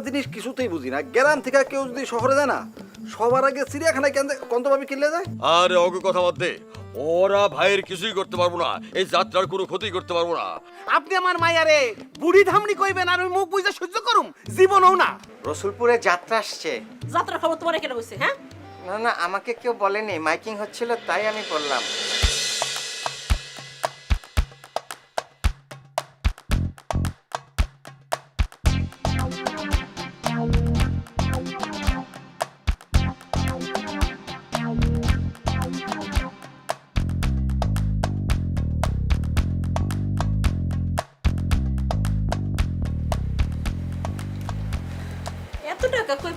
জিনিস কিছুতেই বুঝি না। গ্রাম থেকে কেউ যদি শহরে যায় না সবার আগে চিড়িয়াখানায় কেন কন্তভাবে কিনলে যায়? আরে অগ কথা বাদ দে। ওরা ভাইয়ের কিছুই করতে পারব না। এই যাত্রার কোনো ক্ষতি করতে পারব না। আপনি আমার মায়ারে বুড়ি ধামড়ি কইবেন আর আমি মুখ বুঝে সহ্য করুম জীবনও না। রসুলপুরে যাত্রা আসছে। যাত্রার খবর তোমার কেন হয়েছে হ্যাঁ? না না আমাকে কেউ বলেনি। মাইকিং হচ্ছিল তাই আমি বললাম।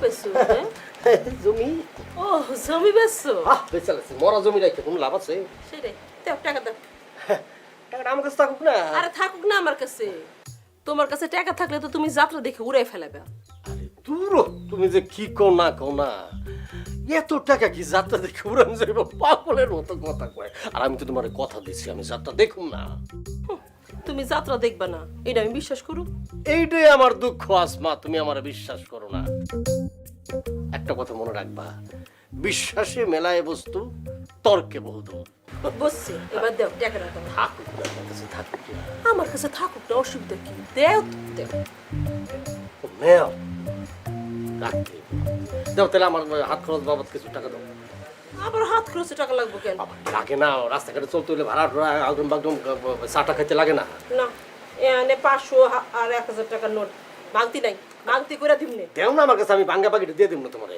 পাইছো হ্যাঁ? জমি? ও জমি বেচছো আহ বেচাল আছে মরা জমি রাখতে কোনো লাভ আছে? সেটাই। দাও টাকা দাও। টাকাটা আমার কাছে থাকুক না। আরে থাকুক না আমার কাছে। তোমার কাছে টাকা থাকলে তো তুমি যাত্রা দেখে উড়াই ফেলাবে দূর তুমি যে কি কো না কো না। এত টাকা কি যাত্রা দেখে উড়ান যাইব? পাগলের মতো কথা কয়। আর আমি তো তোমার কথা দিছি আমি যাত্রা দেখুন না। তুমি যাত্রা দেখবা না এটা আমি বিশ্বাস করু। এইটাই আমার দুঃখ আসমা তুমি আমার বিশ্বাস করো না। একটা কথা মনে রাখবা বিশ্বাসে মেলায় বস্তু তর্কে বহুদূর বসছি এবার দেও দাও থাকুক না আমার কাছে থাকুক না। আমার কাছে থাকুক না অসুবিধা কি? দেও দেও। ও মেয় রাখতে দাও তাহলে আমার হাত খরচ বাবদ কিছু টাকা দাও। আবার হাত খরচে টাকা লাগবে কেন? বাবা, লাগে না রাস্তাঘাটে চলতে হলে ভাড়া আগুন বাগডুম চাটা খাইতে লাগে না। না এনে পাঁচশো আর এক হাজার টাকার নোট। ভাঙতি নাই ভাঙতি করে দিমনে। দেও না আমার কাছে আমি বাঙ্গা পাখিটা দিয়ে দিব না তোমারে।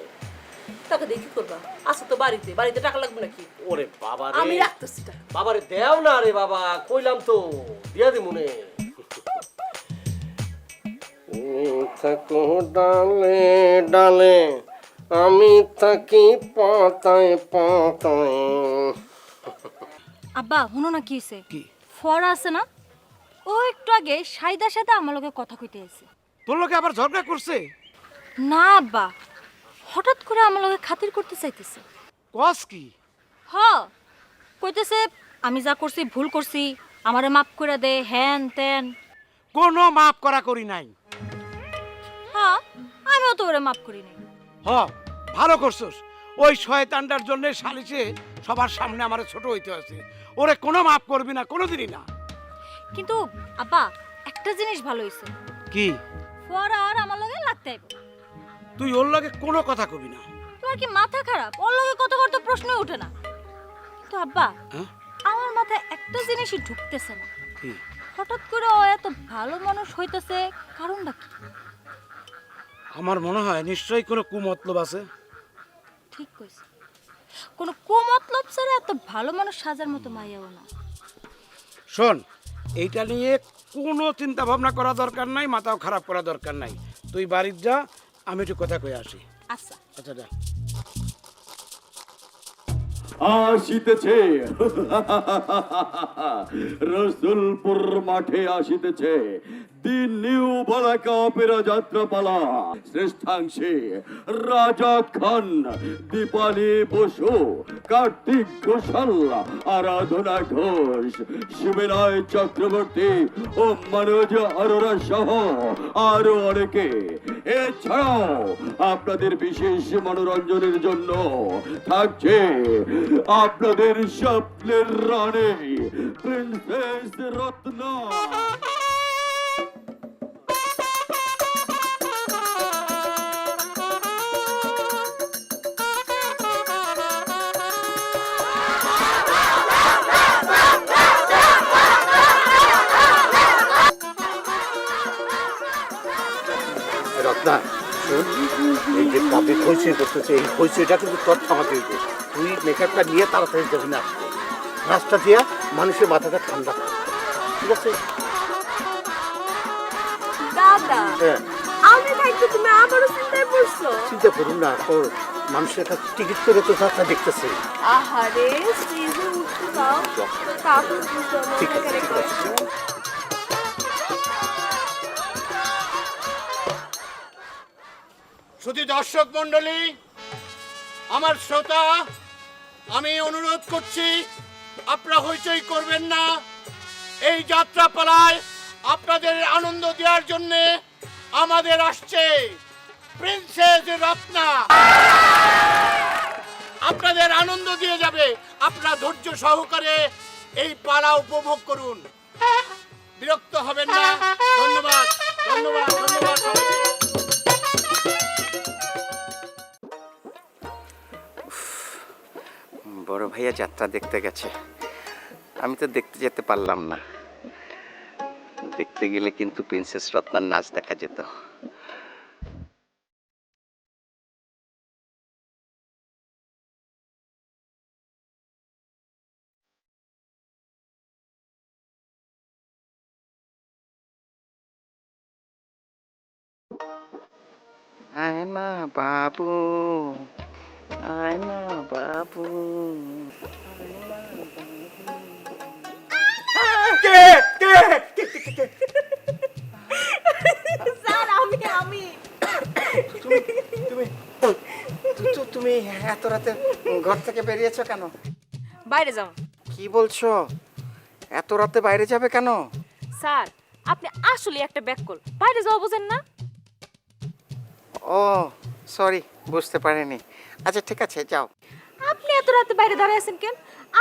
টাকা দিয়ে কি করবা? আছে তো বাড়িতে বাড়িতে টাকা লাগবে নাকি? ওরে বাবা আমি রে রাখতেছি টাকা। বাবারে দেও না রে বাবা কইলাম তো দিয়া দি মনে থাকো ডালে ডালে। আমি থাকি পাতায় পাতায়। আব্বা শুনো না কি হয়েছে ফরা আছে না? ও একটু আগে সাইদার সাথে আমার লগে কথা কইতে আছে তোর লোকে আবার ঝগড়া করছে? না আব্বা। হঠাৎ করে আমার লগে খাতির করতে চাইতেছে। কস কি? হ কইতেছে আমি যা করছি ভুল করছি আমারে মাফ করে দে হ্যান ত্যান কোনো মাপ করা করি নাই। হ্যাঁ আমিও তো ওরে মাফ করি নাই। হ ভালো করছস। ওই শয়তানটার জন্য সালিশে সবার সামনে আমার ছোট হইতে আছে ওরে কোনো মাপ করবি না কোনোদিনই না। কিন্তু আব্বা একটা জিনিস ভালো হইছে। কি? ফরা আর আমার লগে লাগতে আইব তুই ওর লগে কোনো কথা কবি না। তোমার কি মাথা খারাপ? ওর লগে কত করতে প্রশ্ন ওঠে না। কিন্তু আব্বা হ্যাঁ? আমার মাথায় একটা জিনিসই ঢুকতেছে না। হঠাৎ করে ও এত ভালো মানুষ হইতেছে কারণটা কি? আমার মনে হয় নিশ্চয়ই কোনো কুমতলব আছে। ঠিক কইছে। কোনো কুমতলব ছাড়া এত ভালো মানুষ সাজার মতো মাইয়াও না। শোন এইটা নিয়ে কোনো চিন্তা ভাবনা করা দরকার নাই মাথাও খারাপ করা দরকার নাই। তুই বাড়ির যা আমি একটু কথা কয়ে আসি। আচ্ছা। আচ্ছা যা। আসিতেছে। রসুলপুর মাঠে আসিতেছে। দি নিউ বালাকা অপেরা যাত্রাপালা। শ্রেষ্ঠাংশে রাজা খান, দীপালি বসু, কার্তিক ঘোষাল, আরাধনা ঘোষ শিবরায় চক্রবর্তী ও মনোজ অরোরা সহ আরও অনেকে। এছাড়াও আপনাদের বিশেষ মনোরঞ্জনের জন্য থাকছে আপনাদের স্বপ্নের রানী প্রিন্সেস রত্না। এই যে করতেছে এই কিন্তু তুই মেকআপটা নিয়ে তাড়াতাড়ি যাবি না নাচটা দিয়া মানুষের মাথাটা ঠান্ডা ঠিক আছে? দাদা হ্যাঁ। আমি থাকতে তুমি আমারও চিন্তায় পড়ছো। চিন্তা করুন না তোর মানুষের কাছে টিকিট করে তো যাত্রা দেখতেছে। আহারে স্টেজে উঠতে দাও তারপর বুঝতে ঠিক আছে, শুধু দর্শক মণ্ডলী, আমার শ্রোতা, আমি অনুরোধ করছি, আপনারা হইচই করবেন না। এই যাত্রাপালায় আপনাদের আনন্দ দেওয়ার জন্যে আমাদের আসছে প্রিন্সেস রত্না। আপনাদের আনন্দ দিয়ে যাবে। আপনারা ধৈর্য সহকারে এই পাড়া উপভোগ করুন। বিরক্ত হবেন না। ধন্যবাদ ধন্যবাদ ধন্যবাদ। বড় ভাইয়া যাত্রা দেখতে গেছে। আমি তো দেখতে যেতে পারলাম না। দেখতে গেলে কিন্তু প্রিন্সেস রত্নার নাচ দেখা যেত। আয় না বাবু। বাবু স্যার আমি আমি তুমি তুমি এত রাতে ঘর থেকে বেরিয়েছো কেন? বাইরে যাও। কি বলছো? এত রাতে বাইরে যাবে কেন? স্যার আপনি আসলে একটা ব্যাককল। বাইরে যাওয়া বোঝেন না? ও সরি বুঝতে পারিনি। আচ্ছা ঠিক আছে যাও। এত রাতে বাইরে দাঁড়ায় আছেন কেন?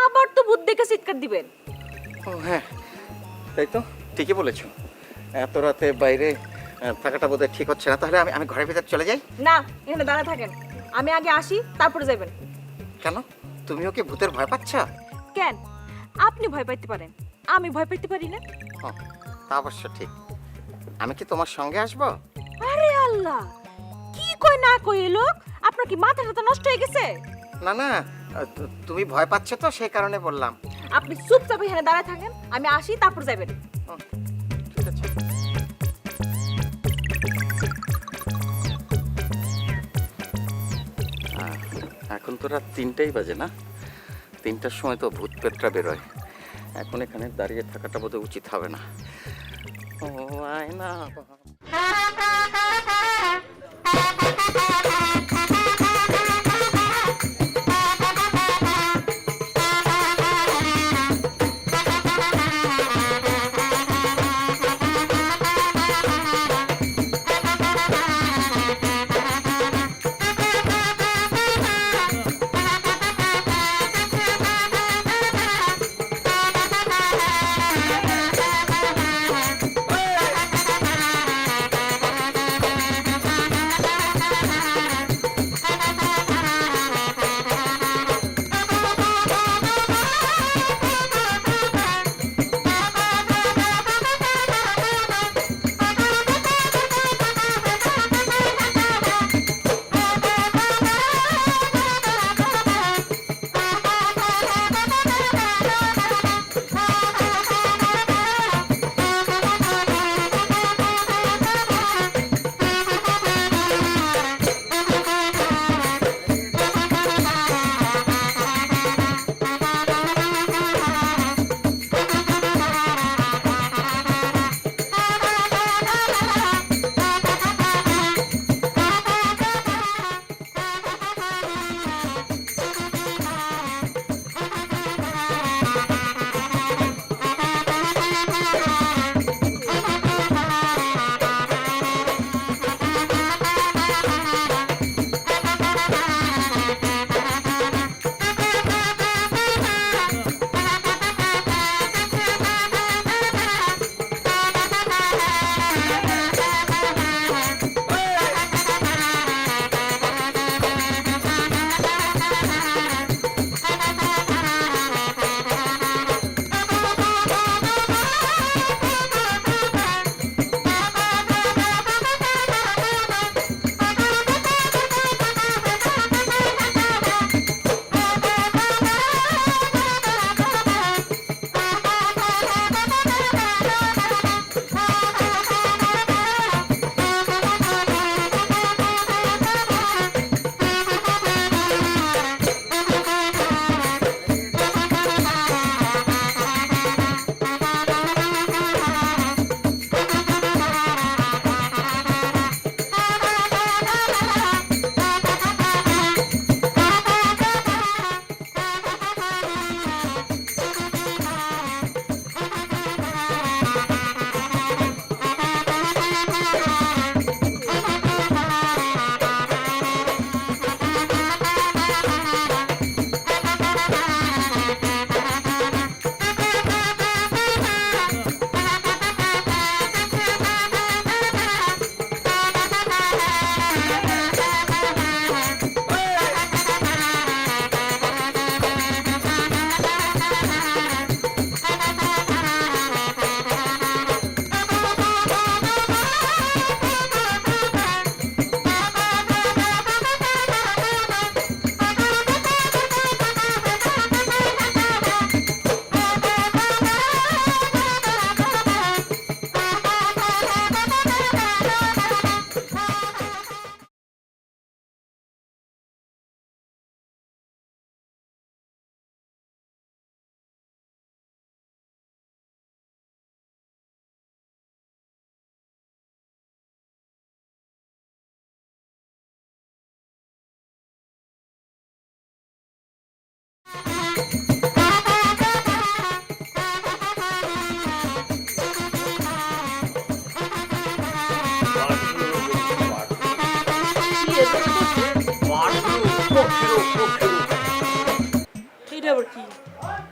আবার তো ভূত দেখে চিৎকার দিবেন। ও হ্যাঁ তাই তো? ঠিকই বলেছ। এত রাতে বাইরে থাকাটা বোধহয় ঠিক হচ্ছে না। তাহলে আমি আমি ঘরের ভিতর চলে যাই? না এখানে দাঁড়া থাকেন। আমি আগে আসি তারপরে যাবেন কেন? তুমিও কি ভূতের ভয় পাচ্ছ? কেন? আপনি ভয় পাইতে পারেন। আমি ভয় পাইতে পারি না। তা অবশ্য ঠিক। আমি কি তোমার সঙ্গে আসব? আরে আল্লাহ! কি কই না কই লোক? আপনার কি মাথা টাথা নষ্ট হয়ে গেছে? না না তুমি ভয় পাচ্ছ তো সেই কারণে বললাম। আপনি চুপচাপ এখানে দাঁড়ায় থাকেন আমি আসি তারপর যাবেন ও, ঠিক আছে। এখন তো রাত তিনটেই বাজে না? তিনটার সময় তো ভূত পেটটা বেরোয়। এখন এখানে দাঁড়িয়ে থাকাটা বোধহয় উচিত হবে না। ও আয় না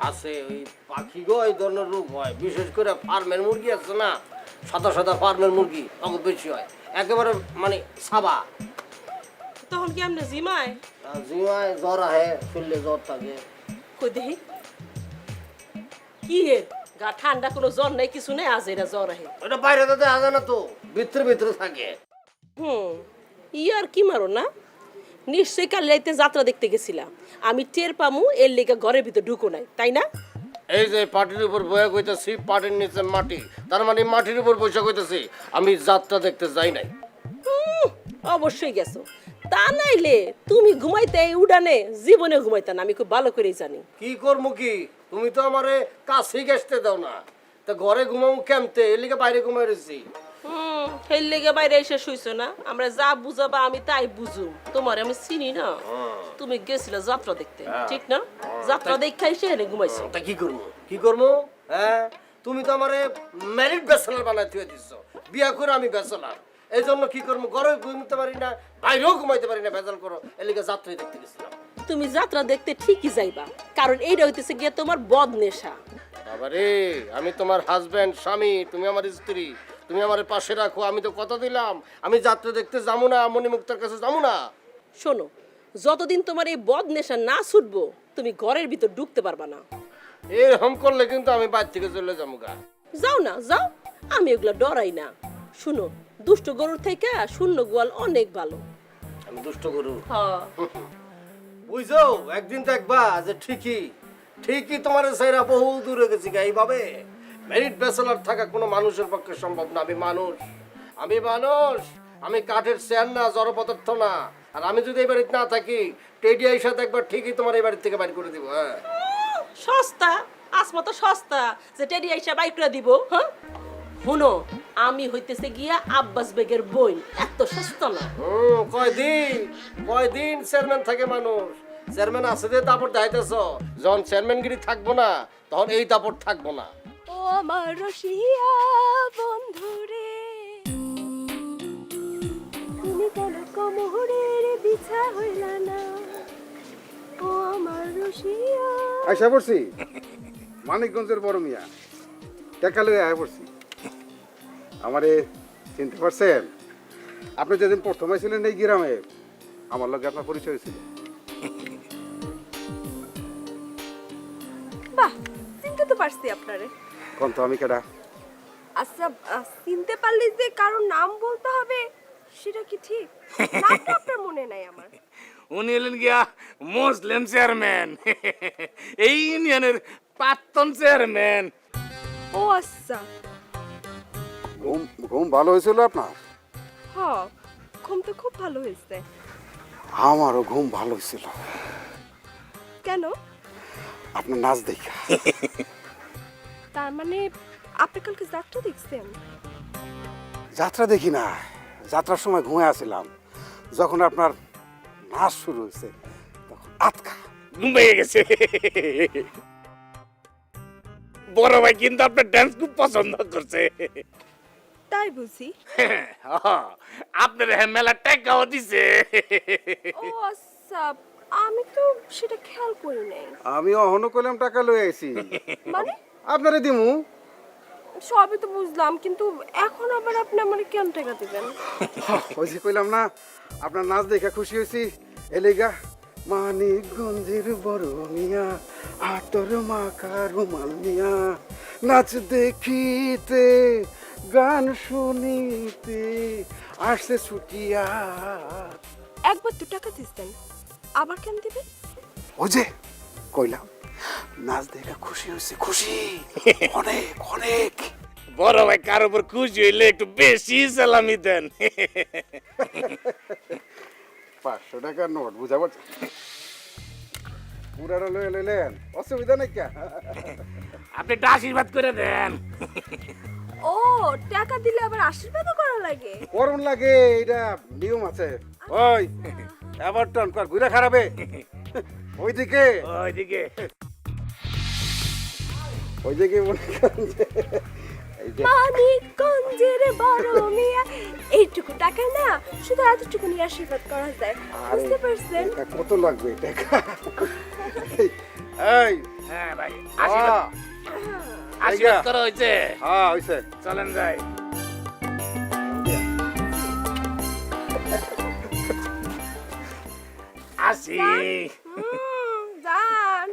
আছে ওই পাখি গো এই ধরনের রোগ হয়। বিশেষ করে ফার্মের মুরগি আছে না সাদা সাদা ফার্মের মুরগি তখন বেশি হয়। একেবারে মানে সাবা তখন কি আপনি জিমায়? জিমায় জ্বর আহে শরীরে জ্বর থাকে। কই দেখি কি হে? গা ঠান্ডা কোনো জ্বর নাই কিছু নেই আজ এরা জ্বর আহে। ওটা বাইরে তো দেখা যায় না তো ভিতরে ভিতরে থাকে। হুম ই আর কি মারো না? নিশ্চয়ই কাল রাইতে যাত্রা দেখতে গেছিলাম আমি টের পামু এর লেগে ঘরের ভিতর ঢুকো নাই তাই না? এই যে পাটির উপর বয়ে কইতেছি পাটির নিচে মাটি তার মানে মাটির উপর বসে কইতেছি আমি যাত্রা দেখতে যাই নাই। অবশ্যই গেছো। তা নাইলে তুমি ঘুমাইতে এই উড়ানে জীবনে ঘুমাইতে না আমি খুব ভালো করেই জানি। কি করব কি? তুমি তো আমারে কাছেই গেছতে দাও না। তা ঘরে ঘুমাবো কেমতে? এর লিগে বাইরে ঘুমাই রয়েছি হুম লেগে বাইরে এসে শুইছো না? আমরা যা বুঝাবা আমি তাই বুঝুম। তোমার আমি চিনি না? তুমি গেছিলে যাত্রা দেখতে ঠিক না? যাত্রা দেখে এসে এনে ঘুমাইছো। তা কি করব কি করব হ্যাঁ তুমি তো আমারে ম্যারিড ব্যাচেলার বানাই থুয়ে দিচ্ছ বিয়া করে আমি ব্যাচেলার এই জন্য কি করব? ঘরে ঘুমতে পারি না বাইরেও ঘুমাইতে পারি না ভেজাল করো। এর লিগে যাত্রাই দেখতে গেছিলাম। তুমি যাত্রা দেখতে ঠিকই যাইবা কারণ এইটা হইতেছে গিয়ে তোমার বদ নেশা। বাবারে আমি তোমার হাজবেন্ড স্বামী তুমি আমার স্ত্রী তুমি আমার পাশে রাখো আমি তো কথা দিলাম। আমি যাত্রা দেখতে যাব না মণিমুক্তার কাছে যাব না। শোনো যতদিন তোমার এই বদ নেশা না ছুটবো তুমি ঘরের ভিতর ঢুকতে পারবা না। এরকম করলে কিন্তু আমি বাইর থেকে চলে যাব গা। যাও না যাও আমি এগুলা ডরাই না। শুনো দুষ্ট গরুর থেকে শূন্য গোয়াল অনেক ভালো। আমি দুষ্ট গরু। হ্যাঁ বুঝছ? একদিন দেখবা যে ঠিকই ঠিকই তোমার সাইরা বহু দূরে গেছি গা এইভাবে। মেরিট ব্যাচেলার থাকা কোনো মানুষের পক্ষে সম্ভব না আমি মানুষ। আমি মানুষ আমি কাঠের চেয়ার না জড় পদার্থ না। আর আমি যদি এই বাড়িতে না থাকি টেডি আইসা একবার ঠিকই তোমার এই বাড়ি থেকে বাড়ি করে দিব হ্যাঁ। সস্তা আসমা তো সস্তা যে টেডি আইসা বাইক করে দিব হ্যাঁ? শুনো আমি হইতেছে গিয়া আব্বাস বেগের বই এত সস্তা না। হুম কয়দিন কয়দিন চেয়ারম্যান থাকে মানুষ? চেয়ারম্যান আছে যে দাপট দাইতেছ যখন চেয়ারম্যানগিরি থাকব না তখন এই দাপট থাকব না। ও আমার রসিয়া বন্ধুরে তুমি কেন কমহরের বিছা হইলা না? ও আমার রসিয়া। আশা পড়ছি? মানিকগঞ্জের বড় মিয়া। টাকা লয়ে আয় পড়ছি। আমারে চিনতে পারছেন? আপনি যেদিন প্রথম ছিলেন এই গ্রামে আমার লগে আপনার পরিচয় ছিল। বাহ চিনতে তো পারছি আপনারে। কোন তো আমি কেডা? আচ্ছা আহ, চিনতে পারলে যে কারোর নাম বলতে হবে সেটা কি ঠিক? নামটা আপনার মনে নাই আমার। উনি এলেন গিয়া মুসলিম চেয়ারম্যান। এই ইউনিয়নের প্রাক্তন চেয়ারম্যান। ও আচ্ছা ঘুম ঘুম ভালো হয়েছিল আপনার? হ ঘুম তো খুব ভালো হয়েছে। আমারও ঘুম ভালো হয়েছিল। কেন? আপনার নাচ দেখা। তার মানে আপনি কালকে যাত্রা দেখছেন? যাত্রা দেখি না যাত্রার সময় ঘুমিয়ে আসছিলাম যখন আপনার নাচ শুরু হয়েছে তখন আতকা ঘুমিয়ে গেছে। বড় ভাই কিন্তু আপনার ডান্স খুব পছন্দ করছে। তাই বুঝি আপনার হ্যাঁ মেলা টাকাও দিছে। ও আচ্ছা আমি তো সেটা খেয়াল করি নাই। আমি অহনো কইলাম টাকা লই আইছি। মানে? আপনারে দিমু? সবই তো বুঝলাম কিন্তু এখন আবার আপনি আমাকে কেন টাকা দিবেন? ওই যে কইলাম না আপনার নাচ দেখে খুশি হয়েছি এলেগা মানিকগঞ্জের বড় মিয়া আতর মাখা রুমাল মিয়া নাচ দেখিতে গান শুনিতে আসছে ছুটিয়া। একবার তো টাকা দিতেন আবার কেন দিবেন? ওই যে কইলাম নাচ দেখে খুশি হয়েছে খুশি। অনেক অনেক। বড় ভাই কার উপর খুশি হইলে একটু বেশি সালামি দেন। পাঁচশো টাকা নোট বুঝা পারছি পুরাটা লয়ে লইলেন অসুবিধা নেই কে? আপনি একটা আশীর্বাদ করে দেন। ও টাকা দিলে আবার আশীর্বাদও করা লাগে। করুন লাগে এটা নিয়ম আছে। ওই এবার টন কর ঘুরে খারাপে। ওইদিকে। ওইদিকে। ওই যে কি মনে করেন যে এই যে। মানিকগঞ্জের বড় মিয়া। এইটুকু টাকা না শুধু এতটুকু নিয়ে আশীর্বাদ করা যায়। বুঝতে পারছেন? কত লাগবে টাকা? এই হ্যাঁ ভাই। আশীর্বাদ। আশীর্বাদ করা হয়েছে। হ্যাঁ হইছে। চলেন যাই। আসি যান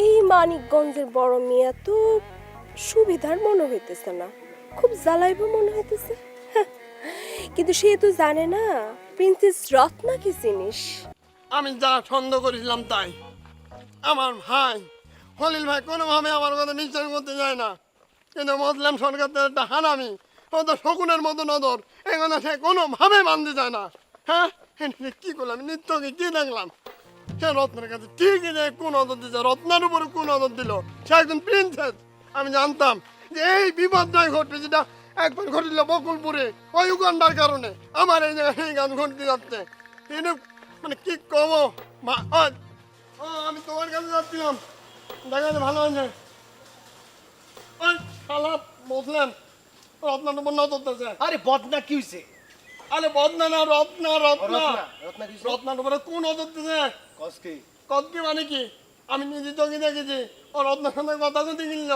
এই মানিকগঞ্জের বড় মিয়া তো সুবিধার মনে হইতেছে না। খুব জ্বালাইব মনে হইতেছে। কিন্তু সে তো জানে না প্রিন্সেস রত্না কি জিনিস? আমি যা ছন্দ করেছিলাম তাই। আমার ভাই। হলিল ভাই কোনোভাবে আমার কথা বিশ্বাস করতে যায় না। কিন্তু মুসলিম সরকার তো একটা হারামি ও তো শকুনের মতো নজর, এই কথা সে কোনোভাবে মানতে যায় না। হ্যাঁ? কি করলাম? নিত্যকে কি দেখলাম? সে রত্নের কাছে ঠিকই যে কোন নজর দিচ্ছে রত্নার উপরে কোন নজর দিল, সে একজন প্রিন্সেস আমি জানতাম যে এই বিপদটাই ঘটবে যেটা একবার ঘটিল বকুলপুরে, ওই উগান্ডার কারণে। আমার এই জায়গায় এই গান ঘটতে যাচ্ছে। মানে কি কব? মা ও, আমি তোমার কাছে যাচ্ছিলাম। দেখা ভালো আছে ওই শালা উপর নজর দিচ্ছে আরে বদনা কি হইছে? আরে বদনা না রত্না রত্না। রত্না কি কোন কসকে কত মানে কি? আমি নিজে চোখে দেখেছি ও রত্নার সঙ্গে কথা কথা কিনল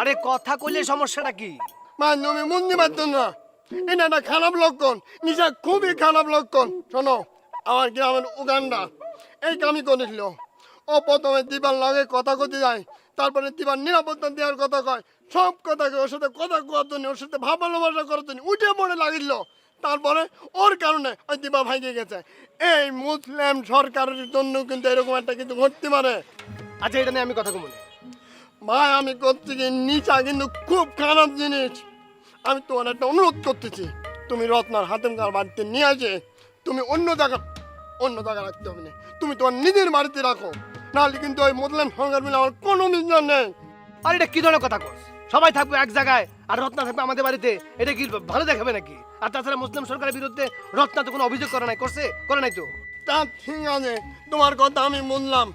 আরে কথা কইলে সমস্যাটা কি? মা তুমি বুঝতে পারছ না। এটা একটা খারাপ লক্ষণ নিশা খুবই খারাপ লক্ষণ। শোনো আমার গ্রামের উগান্ডা এই কামই করেছিল ও প্রথমে দিবার লগে কথা কতে যায়, তারপরে দিবার নিরাপত্তা দেওয়ার কথা কয়। সব কথাকে ওর সাথে কথা কোয়ার জন্য, ওর সাথে ভাব ভালোবাসা করার জন্য উঠে পড়ে লাগিল তারপরে ওর কারণে ওই দিবা ভাইকে গেছে। এই মুসলিম সরকারের জন্য কিন্তু এরকম একটা কিন্তু ঘটতে পারে। আচ্ছা এটা নিয়ে আমি কথা কমনে ভাই, আমি করছি কি, নিচা কিন্তু খুব খারাপ জিনিস। আমি তোমার একটা অনুরোধ করতেছি। তুমি রত্নার হাতেম কার বাড়িতে নিয়ে আসে, তুমি অন্য জায়গা অন্য জায়গা রাখতে হবে না। তুমি তোমার নিজের বাড়িতে রাখো। নাহলে কিন্তু ওই মুসলিম সরকার মিলে আমার কোনো মিজান নেই। আর এটা কি ধরনের কথা কস? সবাই থাকবে এক জায়গায় আর রত্না থাকবে আমাদের বাড়িতে। এটা কি ভালো দেখাবে নাকি? আর তাছাড়া মুসলিম সরকারের বিরুদ্ধে রত্না তো কোনো অভিযোগ করে নাই করছে? করে নাই তো? তা ঠিক আছে তোমার কথা আমি বুঝলাম।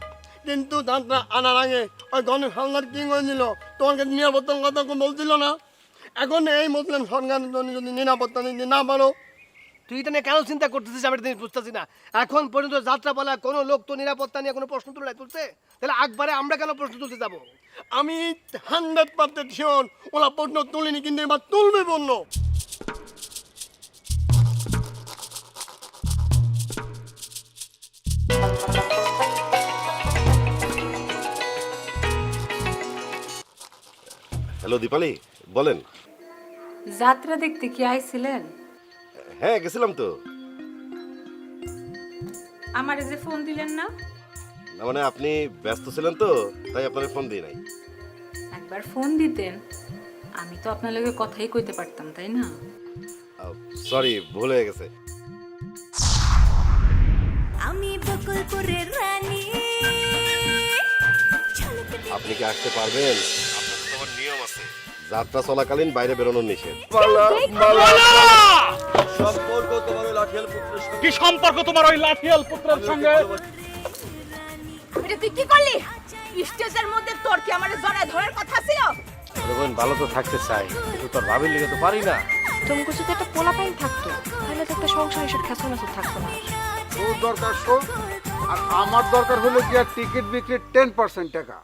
কিন্তু তারটা আনার আগে ওই গণেশ হালদার কি হয়েছিল তোমার কাছে নিরাপত্তার কথা বলছিল না? এখন এই মুসলিম সরকারের জন্য যদি নিরাপত্তা দিতে না পারো তুই এটা নিয়ে কেন চিন্তা করতেছিস আমি এটা জিনিস বুঝতেছি না? এখন পর্যন্ত যাত্রা বলা কোনো লোক তো নিরাপত্তা নিয়ে কোনো প্রশ্ন তুলে তুলছে? তাহলে আকবারে আমরা কেন প্রশ্ন তুলতে যাব? আমি হান্ড্রেড পার্সেন্ট শিওর ওরা প্রশ্ন তুলিনি কিন্তু এবার তুলবে পণ্য হ্যালো দীপালি বলেন। যাত্রা দেখতে কি আইছিলেন? হ্যাঁ গেছিলাম তো। আমারে যে ফোন দিলেন না? না মানে আপনি ব্যস্ত ছিলেন তো তাই আপনার ফোন দিই নাই। একবার ফোন দিতেন আমি তো আপনার লগে কথাই কইতে পারতাম তাই না? সরি ভুল হয়ে গেছে। আমি বকুলপুরের রানী। আপনি কি আসতে পারবেন? আপনার তো নিয়ম আছে। যাত্রা চলাকালীন বাইরে বেরোনোর নিষেধ। সম্পর্ক তোমার ওই লাঠিয়াল পুত্রের সঙ্গে। কি সম্পর্ক তোমার ওই লাঠিয়াল পুত্রের সঙ্গে? এটা তুই কি করলি? স্টেজের মধ্যে তোর কি আমার জড়ায় ধরার কথা ছিল? ভালো তো থাকতে চাই কিন্তু তোর ভাবির লিগে তো পারি না। তুমি যদি একটা পোলা পাইন থাকতো তাহলে তো একটা সংসার এসব খেসো মেসো থাকতো না। তোর দরকার শোন আর আমার দরকার হলো কি আর টিকিট বিক্রির টেন পার্সেন্ট টাকা।